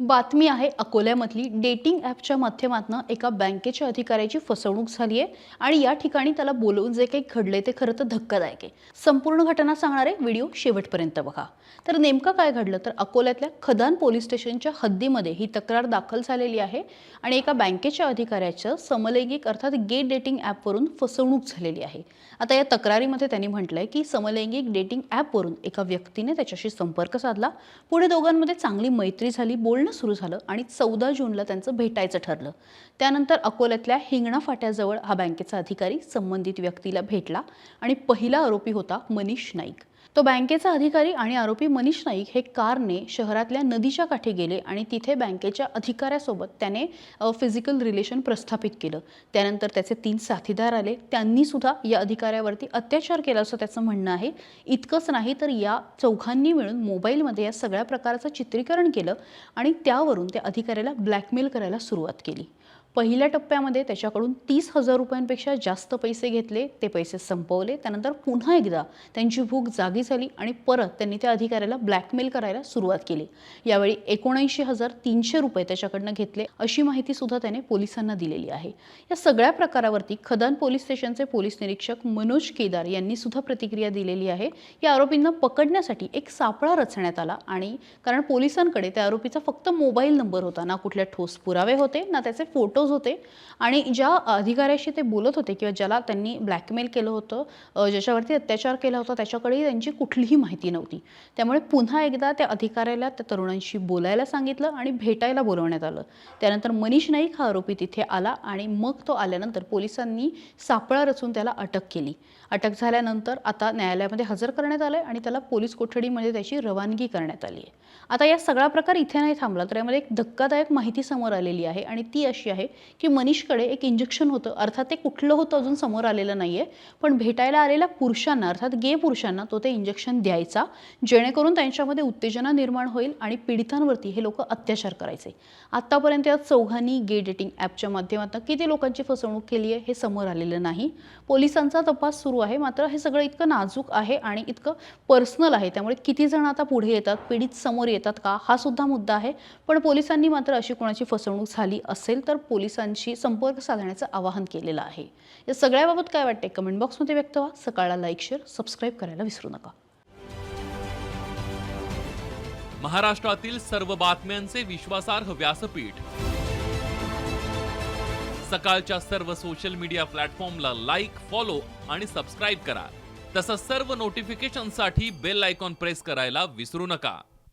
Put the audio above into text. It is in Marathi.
बातमी आहे अकोल्यामधली. डेटिंग ॲपच्या माध्यमातून एका बँकेच्या अधिकाऱ्याची फसवणूक झाली आहे आणि या ठिकाणी त्याला बोलवून जे काही घडले ते खरं तर धक्कादायक आहे. संपूर्ण घटना सांगणारे व्हिडिओ शेवटपर्यंत बघा. तर नेमकं काय घडलं? तर अकोल्यातल्या खदान पोलीस स्टेशनच्या हद्दीमध्ये ही तक्रार दाखल झालेली आहे आणि एका बँकेच्या अधिकाऱ्याचं समलैंगिक अर्थात गे डेटिंग ॲपवरून फसवणूक झालेली आहे. आता या तक्रारीमध्ये त्यांनी म्हटलंय की समलैंगिक डेटिंग ॲपवरून एका व्यक्तीने त्याच्याशी संपर्क साधला. पुढे दोघांमध्ये चांगली मैत्री झाली बोलणं सुरू झालं आणि चौदा जूनला त्यांचं भेटायचं ठरलं. त्यानंतर अकोल्यातल्या हिंगणा फाट्याजवळ हा बँकेचा अधिकारी संबंधित व्यक्तीला भेटला आणि पहिला आरोपी होता मनीष नाईक. तो बँकेचा अधिकारी आणि आरोपी मनीष नाईक हे कारने शहरातल्या नदीच्या काठी गेले आणि तिथे बँकेच्या अधिकाऱ्यासोबत त्याने फिजिकल रिलेशन प्रस्थापित केलं. त्यानंतर त्याचे तीन साथीदार आले. त्यांनी सुद्धा या अधिकाऱ्यावरती अत्याचार केला असं त्याचं म्हणणं आहे. इतकंच नाही तर या चौघांनी मिळून मोबाईलमध्ये या सगळ्या प्रकाराचं चित्रीकरण केलं आणि त्यावरून त्या अधिकाऱ्याला ब्लॅकमेल करायला सुरुवात केली. पहिल्या टप्प्यामध्ये त्याच्याकडून तीस हजार रुपयांपेक्षा जास्त पैसे घेतले. ते पैसे संपवले. त्यानंतर पुन्हा एकदा त्यांची भूक जागी झाली आणि परत त्यांनी त्या अधिकाऱ्याला ब्लॅकमेल करायला सुरुवात केली. यावेळी एकोणऐंशी हजार तीनशे रुपये त्याच्याकडनं घेतले अशी माहिती सुद्धा त्याने पोलिसांना दिलेली आहे. या सगळ्या प्रकारावरती खदान पोलीस स्टेशनचे पोलीस निरीक्षक मनोज केदार यांनी सुद्धा प्रतिक्रिया दिलेली आहे. या आरोपींना पकडण्यासाठी एक सापळा रचण्यात आला आणि कारण पोलिसांकडे त्या आरोपीचा फक्त मोबाईल नंबर होता. ना कुठल्या ठोस पुरावे होते ना त्याचे फोटो फोटोज होते. आणि ज्या अधिकाऱ्याशी ते बोलत होते किंवा ज्याला त्यांनी ब्लॅकमेल केलं होतं ज्याच्यावरती अत्याचार केला होता त्याच्याकडेही त्यांची कुठलीही माहिती नव्हती. त्यामुळे पुन्हा एकदा त्या अधिकाऱ्याला त्या तरुणांशी बोलायला सांगितलं आणि भेटायला बोलवण्यात आलं. त्यानंतर मनीष नाईक हा आरोपी तिथे आला आणि मग तो आल्यानंतर पोलिसांनी सापळा रचून त्याला अटक केली. अटक झाल्यानंतर आता न्यायालयामध्ये हजर करण्यात आलं आणि त्याला पोलीस कोठडीमध्ये त्याची रवानगी करण्यात आली आहे. आता या सगळा प्रकार इथे नाही थांबला तर यामध्ये एक धक्कादायक माहिती समोर आलेली आहे आणि ती अशी आहे की मनीषकडे एक इंजेक्शन होतं. अर्थात ते कुठलं होतं अजून समोर आलेलं नाही आहे पण भेटायला आलेल्या पुरुषांना अर्थात गे पुरुषांना तो ते इंजेक्शन द्यायचा. जेणेकरून त्यांच्यामध्ये उत्तेजना निर्माण होईल आणि पीडितांवरती हे लोक अत्याचार करायचे. आत्तापर्यंत या चौघांनी गे डेटिंग ॲपच्या माध्यमातून किती लोकांची फसवणूक केली आहे हे समोर आलेलं नाही. पोलिसांचा तपास सुरू आहे. मात्र हे सगळं इतकं नाजूक आहे आणि इतकं पर्सनल आहे. त्यामुळे किती जण आता पुढे येतात? पीडित समोर येतात का? हा सुद्धा मुद्दा आहे. पण पोलिसांनी मात्र अशी कोणाची फसवणूक झाली असेल तर पोलिसांशी संपर्क साधण्याचं आवाहन केलेलं आहे. या सगळ्याबाबत काय वाटते कमेंट बॉक्समध्ये व्यक्त व्हा. सकाळला लाईक शेअर सबस्क्राईब करायला विसरू नका. महाराष्ट्रातील सर्व बातम्यांचे विश्वासार्ह व्यासपीठ. सकाळच्या सर्व सोशल मीडिया प्लॅटफॉर्मला लाईक फॉलो आणि सबस्क्राईब करा. तसंच सर्व नोटिफिकेशनसाठी बेल आयकॉन प्रेस करायला विसरू नका.